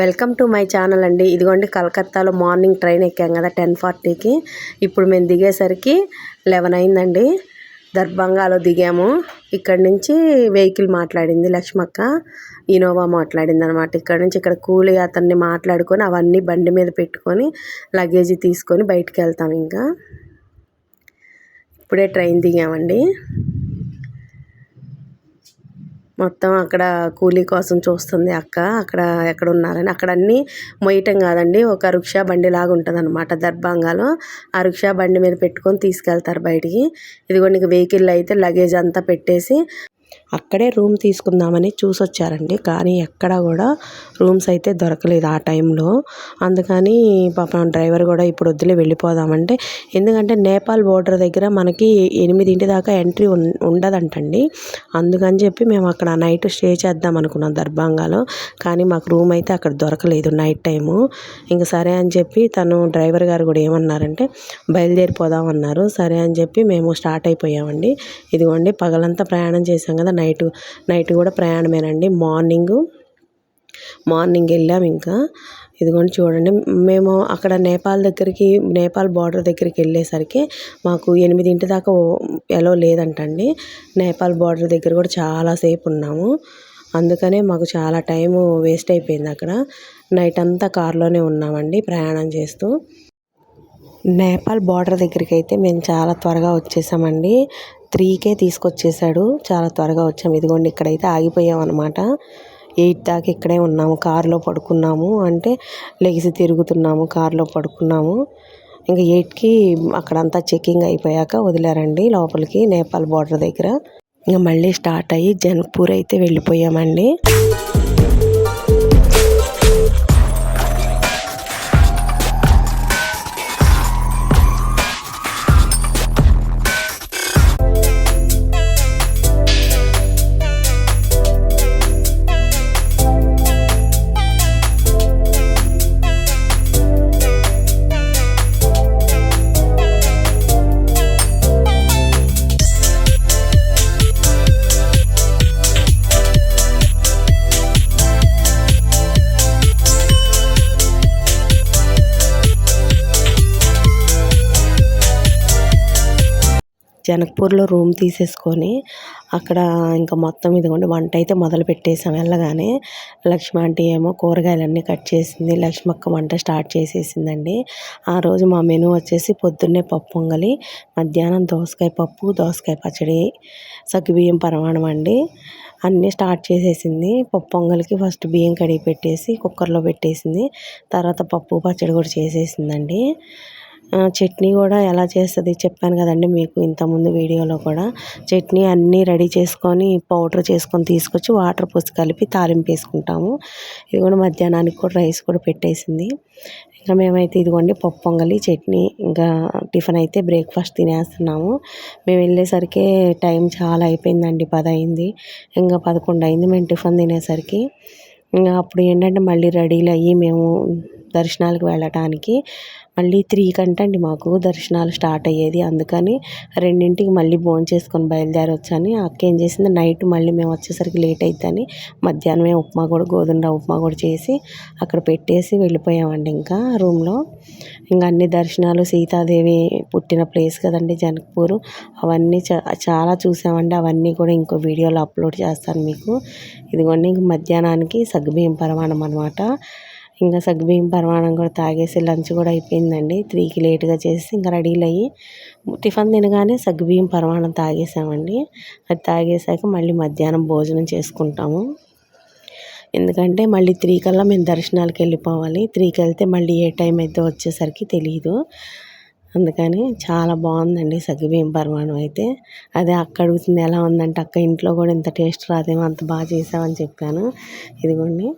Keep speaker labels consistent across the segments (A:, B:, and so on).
A: Welcome to my channel అండి. ఇదిగోండి కలకత్తాలో మార్నింగ్ ట్రైన్ ఎక్కాం కదా టెన్ ఫార్టీకి. ఇప్పుడు మేము దిగేసరికి లెవెన్ అయిందండి. దర్భంగాలో దిగాము. ఇక్కడి నుంచి వెహికల్ మాట్లాడింది లక్ష్మక్క. ఇనోవా మాట్లాడింది అనమాట ఇక్కడ నుంచి ఇక్కడ కూలి అతన్ని మాట్లాడుకొని అవన్నీ బండి మీద పెట్టుకొని లగేజీ తీసుకొని బయటికి వెళ్తాం ఇంకా. ఇప్పుడే ట్రైన్ దిగామండి. మొత్తం అక్కడ కూలీ కోసం చూస్తుంది అక్క. అక్కడ ఎక్కడ ఉన్నారని అక్కడ అన్నీ మొయ్యటం కాదండి. ఒక రిక్షా బండి లాగా ఉంటుంది అనమాట దర్భంగాలో. ఆ రిక్షా బండి మీద పెట్టుకొని తీసుకెళ్తారు బయటికి. నీకు వెహికల్ అయితే లగేజ్ అంతా పెట్టేసి అక్కడే రూమ్ తీసుకుందామని చూసి వచ్చారండి కానీ ఎక్కడ కూడా రూమ్స్ అయితే దొరకలేదు ఆ టైంలో. అందుకని పాపం డ్రైవర్ కూడా ఇప్పుడు వద్దులే వెళ్ళిపోదామంటే. ఎందుకంటే నేపాల్ బోర్డర్ దగ్గర మనకి ఎనిమిదింటి దాకా ఎంట్రీ ఉండదంటండి. అందుకని చెప్పి మేము అక్కడ నైట్ స్టే చేద్దాం అనుకున్నాం దర్భంగాలో. కానీ మాకు రూమ్ అయితే అక్కడ దొరకలేదు నైట్ టైము. ఇంక సరే అని చెప్పి తను డ్రైవర్ గారు కూడా ఏమన్నారంటే బయలుదేరిపోదాం అన్నారు. సరే అని చెప్పి మేము స్టార్ట్ అయిపోయామండి. ఇదిగోండి పగలంతా ప్రయాణం చేసాం కదా నైట్ నైట్ కూడా ప్రయాణమేనండి. మార్నింగ్ మార్నింగ్ వెళ్ళాము ఇంకా. ఇదిగోండి చూడండి మేము అక్కడ నేపాల్ దగ్గరికి నేపాల్ బార్డర్ దగ్గరికి వెళ్ళేసరికి మాకు ఎనిమిదింటి దాకా ఎలో లేదంటండి. నేపాల్ బార్డర్ దగ్గర కూడా చాలాసేపు ఉన్నాము. అందుకనే మాకు చాలా టైము వేస్ట్ అయిపోయింది అక్కడ. నైట్ అంతా కారులోనే ఉన్నామండి ప్రయాణం చేస్తూ. నేపాల్ బార్డర్ దగ్గరికి అయితే మేము చాలా త్వరగా వచ్చేసామండి. త్రీకే తీసుకొచ్చేసాడు చాలా త్వరగా వచ్చాము ఇదిగోండి ఇక్కడైతే ఆగిపోయాం అనమాట ఎయిట్ దాకా ఇక్కడే ఉన్నాము. కారులో పడుకున్నాము. అంటే లెగిసి తిరుగుతున్నాము. కారులో పడుకున్నాము. ఇంకా ఎయిట్కి అక్కడంతా చెకింగ్ అయిపోయాక వదిలారండి లోపలికి నేపాల్ బార్డర్ దగ్గర. ఇంకా మళ్ళీ స్టార్ట్ అయ్యి జన్పూర్ అయితే వెళ్ళిపోయామండి. జనక్పూర్లో రూమ్ తీసేసుకొని అక్కడ ఇంకా మొత్తం ఇదిగోండి వంట అయితే మొదలు పెట్టేసాం వెళ్ళగానే. లక్ష్మ ఆంటీ ఏమో కూరగాయలన్నీ కట్ చేసింది లక్ష్మక్క వంట స్టార్ట్ చేసేసిందండి. ఆ రోజు మా మెనూ వచ్చేసి పొద్దున్నే పప్పు పొంగలి మధ్యాహ్నం దోసకాయ పప్పు దోసకాయ పచ్చడి సగ్గుబియ్యం పరమాణం అండి. అన్నీ స్టార్ట్ చేసేసింది. పప్పు పొంగలికి ఫస్ట్ బియ్యం కడిగి పెట్టేసి కుక్కర్లో పెట్టేసింది. తర్వాత పప్పు పచ్చడి కూడా చేసేసిందండి. చట్నీ కూడా ఎలా చేస్తుంది చెప్పాను కదండి మీకు ఇంతకుముందు వీడియోలో కూడా. చట్నీ అన్నీ రెడీ చేసుకొని పౌడర్ చేసుకొని తీసుకొచ్చి వాటర్ పోసి కలిపి తాలింపు వేసుకుంటాము. ఇది కూడా మధ్యాహ్నానికి కూడా రైస్ కూడా పెట్టేసింది. ఇంకా మేమైతే ఇదిగోండి పప్పు పొంగలి చట్నీ ఇంకా టిఫిన్ అయితే బ్రేక్ఫాస్ట్ తినేస్తున్నాము. మేము వెళ్ళేసరికి టైం చాలా అయిపోయిందండి పది అయింది. ఇంకా పదకొండు అయింది మేము టిఫిన్ తినేసరికి. ఇంకా అప్పుడు ఏంటంటే మళ్ళీ రెడీలు అయ్యి మేము దర్శనాలకు వెళ్ళటానికి మళ్ళీ త్రీ కంటండి మాకు దర్శనాలు స్టార్ట్ అయ్యేది. అందుకని రెండింటికి మళ్ళీ భోజనం చేసుకొని బయలుదేరి వచ్చాను అక్క ఏం చేసింది నైట్ మళ్ళీ మేము వచ్చేసరికి లేట్ అవుతుందని మధ్యాహ్నమే ఉప్మా కూడా గోధుమ ఉప్మా కూడా చేసి అక్కడ పెట్టేసి వెళ్ళిపోయామండి ఇంకా రూమ్లో. ఇంకా అన్ని దర్శనాలు సీతాదేవి పుట్టిన ప్లేస్ కదండి జనక్పూర్ అవన్నీ చాలా చూసామండి. అవన్నీ కూడా ఇంకో వీడియోలో అప్లోడ్ చేస్తాను మీకు. ఇదిగోండి ఇంక మధ్యాహ్నానికి సగ్గుబియ్యం పరమాణం అనమాట ఇంకా సగ్గుబియ్యం పరమాణం కూడా తాగేసి లంచ్ కూడా అయిపోయిందండి. త్రీకి లేట్గా చేసి ఇంకా రెడీలు అయ్యి టిఫిన్ తినగానే సగ్గుబియ్యం పరమాణం తాగేసామండి. అది తాగేసాక మళ్ళీ మధ్యాహ్నం భోజనం చేసుకుంటాము. ఎందుకంటే మళ్ళీ త్రీ కల్లా మేము దర్శనాలకు వెళ్ళిపోవాలి. త్రీకి వెళ్తే మళ్ళీ ఏ టైం అయితే వచ్చేసరికి తెలియదు అందుకని చాలా బాగుందండి సగ్గుబియ్యం పరమాణం అయితే. అదే అక్క అడుగుతుంది ఎలా ఉందంటే అక్క ఇంట్లో కూడా ఇంత టేస్ట్ రాదేమో అంత బాగా చేసామని చెప్పాను. ఇదిగోండి.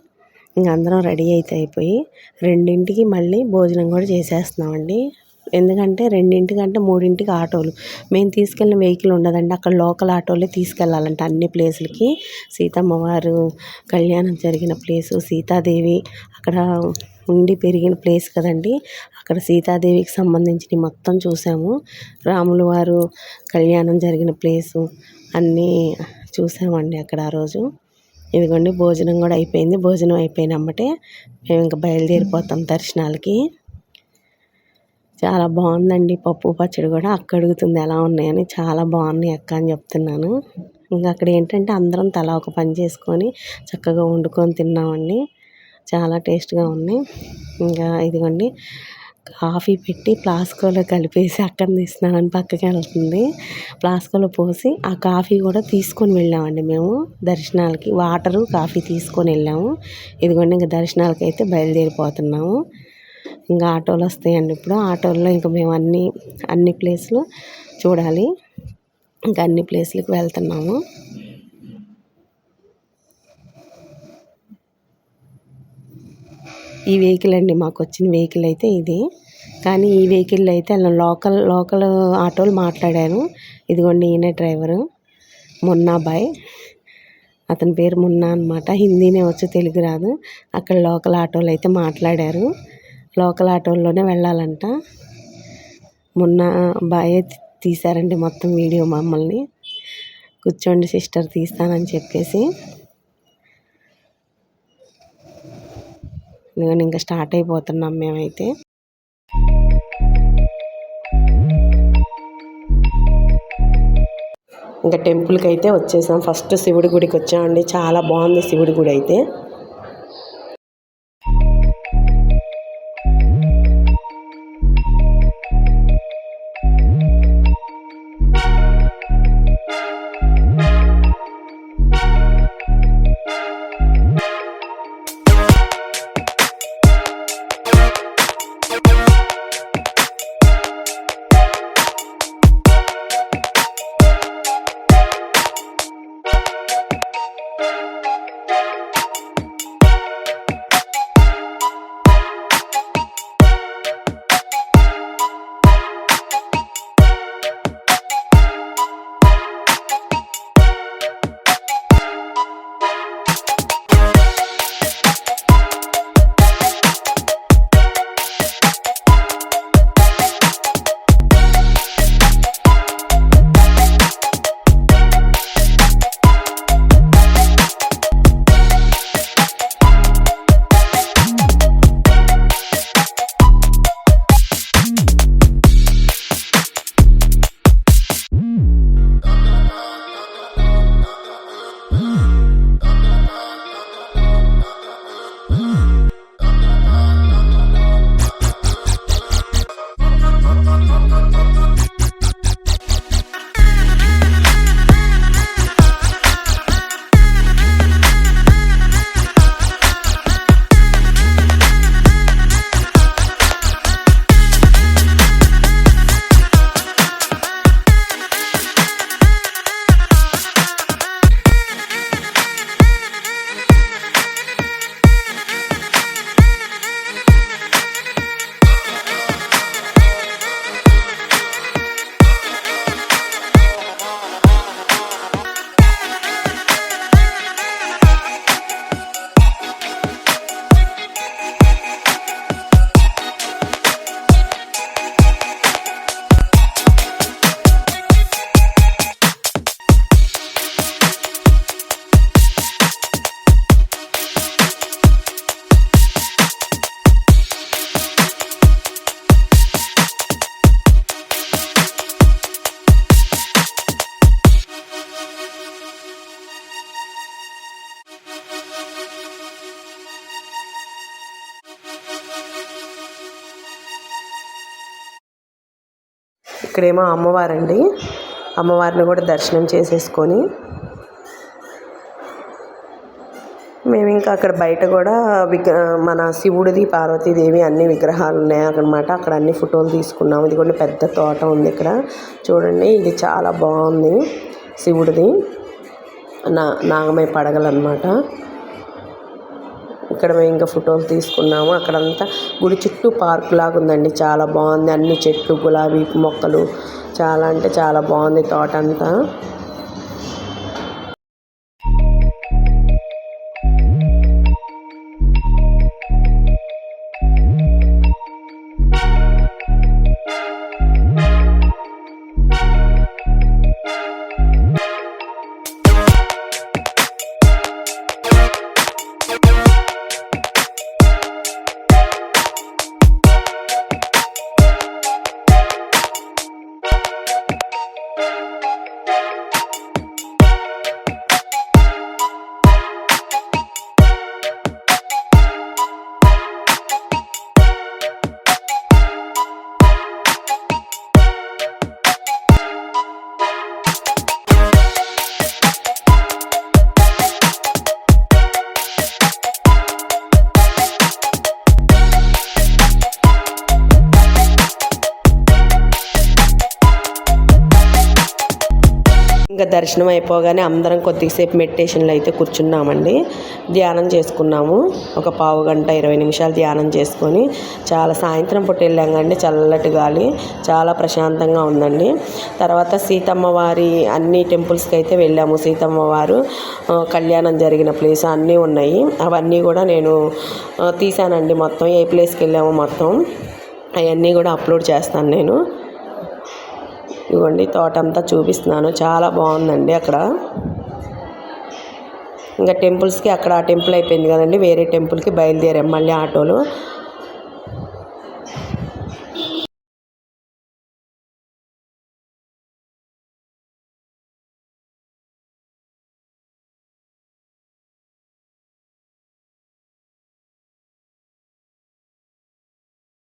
A: ఇంక అందరం రెడీ అయితే అయిపోయి రెండింటికి మళ్ళీ భోజనం కూడా చేసేస్తున్నామండి. ఎందుకంటే రెండింటికంటే మూడింటికి ఆటోలు. మేము తీసుకెళ్ళిన వెహికల్ ఉండదండి. అక్కడ లోకల్ ఆటోలే తీసుకెళ్ళాలంట అన్ని ప్లేసులకి. సీతమ్మవారు కళ్యాణం జరిగిన ప్లేసు సీతాదేవి అక్కడ ఉండి పెరిగిన ప్లేస్ కదండి. అక్కడ సీతాదేవికి సంబంధించి మొత్తం చూసాము. రాములు వారు కళ్యాణం జరిగిన ప్లేసు అన్నీ చూసామండి అక్కడ ఆ రోజు. ఇదిగోండి భోజనం కూడా అయిపోయింది. భోజనం అయిపోయినమ్మటే మేము ఇంకా బయలుదేరిపోతాం దర్శనాలకి. చాలా బాగుందండి పప్పు పచ్చడి కూడా. అక్క అడుగుతుంది ఎలా ఉన్నాయని. చాలా బాగున్నాయి అక్క అని చెప్తున్నాను. ఇంకా అక్కడ ఏంటంటే అందరం తలా ఒక పని చేసుకొని చక్కగా వండుకొని తిన్నామండి. చాలా టేస్ట్గా ఉన్నాయి ఇంకా ఇదిగోండి కాఫీ పెట్టి ప్లాస్కోలో కలిపేసి అక్కడ తీస్తున్నానని పక్కకి వెళ్తుంది. ప్లాస్కోలో పోసి ఆ కాఫీ కూడా తీసుకొని వెళ్ళామండి మేము దర్శనాలకి. వాటరు కాఫీ తీసుకొని వెళ్ళాము. ఇదిగోండి ఇంకా దర్శనాలకి అయితే బయలుదేరిపోతున్నాము. ఇంకా ఆటోలు వస్తాయండి ఇప్పుడు. ఆటోల్లో ఇంకా మేము అన్ని అన్ని ప్లేస్లు చూడాలి. ఇంకా అన్ని ప్లేసులకు వెళ్తున్నాము. ఈ వెహికల్ అండి మాకు వచ్చిన వెహికల్ అయితే ఇది. కానీ ఈ వెహికల్ అయితే లోకల్ లోకల్ ఆటోలు మాట్లాడాను ఇదిగోండి ఈయన డ్రైవరు. మున్నాబాయ్ అతని పేరు మున్నా అనమాట హిందీనే వచ్చి తెలుగు రాదు. అక్కడ లోకల్ ఆటోలు అయితే మాట్లాడారు. లోకల్ ఆటోల్లోనే వెళ్ళాలంట. మొన్న బాయ్ తీశారండి మొత్తం వీడియో మమ్మల్ని. కూర్చోండి సిస్టర్ తీస్తానని చెప్పేసి. ఎందుకంటే ఇంకా స్టార్ట్ అయిపోతున్నాం మేమైతే. ఇంకా టెంపుల్కి అయితే వచ్చేసాం. ఫస్ట్ శివుడి గుడికి వచ్చామండి చాలా బాగుంది శివుడి గుడి అయితే ఇక్కడేమో అమ్మవారండి. అమ్మవారిని కూడా దర్శనం చేసేసుకొని మేము ఇంకా అక్కడ బయట కూడా విగ్ర మన శివుడిది పార్వతీదేవి అన్ని విగ్రహాలు ఉన్నాయి అన్నమాట అక్కడ అన్ని ఫోటోలు తీసుకున్నాము ఇది కూడా పెద్ద తోట ఉంది ఇక్కడ. చూడండి ఇది చాలా బాగుంది శివుడిది. నా నాగమై పడగలన్నమాట. ఇక్కడ మేము ఇంకా ఫోటోలు తీసుకున్నాము. అక్కడంతా గుడి చుట్టూ పార్క్ లాగా ఉందండి. చాలా బాగుంది. అన్ని చెట్లు గులాబీ మొక్కలు చాలా అంటే చాలా బాగుంది తోట అంతా. దర్శనం అయిపోగానే అందరం కొద్దిసేపు మెడిటేషన్లో అయితే కూర్చున్నామండి. ధ్యానం చేసుకున్నాము. ఒక పావు గంట ఇరవై నిమిషాలు ధ్యానం చేసుకొని చాలా సాయంత్రం పూట వెళ్ళాం చల్లటి గాలి చాలా ప్రశాంతంగా ఉందండి. తర్వాత సీతమ్మ వారి అన్ని టెంపుల్స్కి అయితే వెళ్ళాము. సీతమ్మ వారు కళ్యాణం జరిగిన ప్లేస్ అన్నీ ఉన్నాయి. అవన్నీ కూడా నేను తీశానండి మొత్తం. ఏ ప్లేస్కి వెళ్ళాము మొత్తం. అవన్నీ కూడా అప్లోడ్ చేస్తాను నేను. ఇదిగోండి తోట అంతా చూపిస్తున్నాను. చాలా బాగుందండి అక్కడ. ఇంకా టెంపుల్స్కి అక్కడ ఆ టెంపుల్ అయిపోయింది కదండి వేరే టెంపుల్కి బయలుదేరాం మళ్ళీ ఆటోలో.